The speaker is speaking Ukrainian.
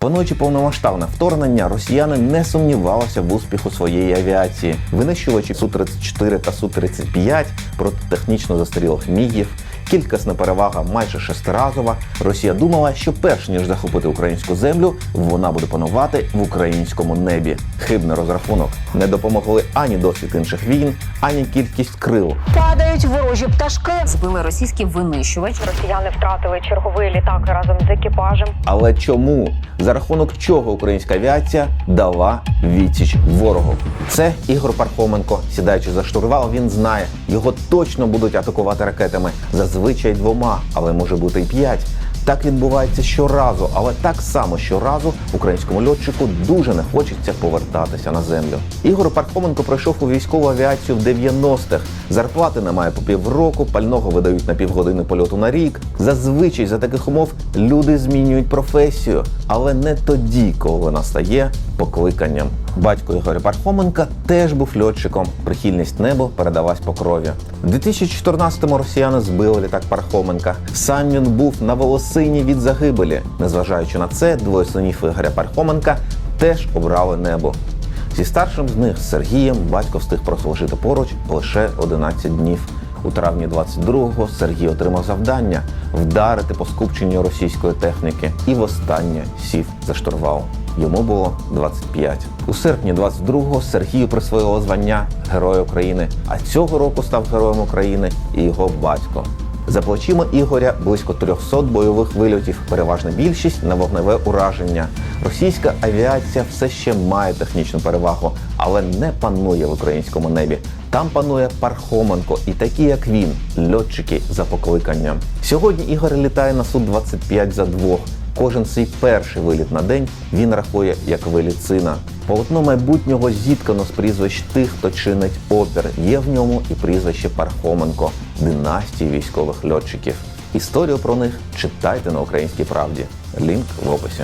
Плануючи повномасштабне вторгнення, росіяни не сумнівалися в успіху своєї авіації. Винищувачі Су-34 та Су-35 проти технічно застарілих мігів, кількісна перевага майже шестиразова. Росія думала, що перш ніж захопити українську землю, вона буде панувати в українському небі. Хибний розрахунок не допомогли ані досвід інших війн, ані кількість крил. Падають ворожі пташки. збили російський винищувач. Росіяни втратили черговий літак разом з екіпажем. Але чому? За рахунок чого українська авіація дала відсіч ворогу? Це Ігор Пархоменко. Сідаючи за штурвал, він знає, його точно будуть атакувати ракетами. Зазвичай двома, але може бути й п'ять. Так відбувається щоразу, але так само щоразу українському льотчику дуже не хочеться повертатися на землю. Ігор Пархоменко пройшов у військову авіацію в 90-х. Зарплати немає по півроку, пального видають на півгодини польоту на рік. Зазвичай за таких умов люди змінюють професію, але не тоді, коли вона стає покликанням. Батько Ігоря Пархоменка теж був льотчиком. Прихильність небу передалась по крові. У 2014-му росіяни збили літак Пархоменка. Сам він був на волосині від загибелі. Незважаючи на це, двоє синів Ігоря Пархоменка теж обрали небо. Зі старшим з них Сергієм батько встиг прослужити поруч лише 11 днів. У травні 22-го Сергій отримав завдання вдарити по скупченню російської техніки і востаннє сів за штурвал. Йому було 25. У серпні 22-го Сергію присвоїло звання Героя України. А цього року став героєм України і його батько. За плечима Ігоря близько 300 бойових вильотів, переважна більшість на вогневе ураження. Російська авіація все ще має технічну перевагу, але не панує в українському небі. Там панує Пархоменко і такі, як він, льотчики за покликанням. Сьогодні Ігор літає на Су-25 за двох. Кожен свій перший виліт на день він рахує як виліт сина. Полотно майбутнього зіткано з прізвищ тих, хто чинить опір. Є в ньому і прізвище Пархоменко, династії військових льотчиків. Історію про них читайте на українській правді. Лінк в описі.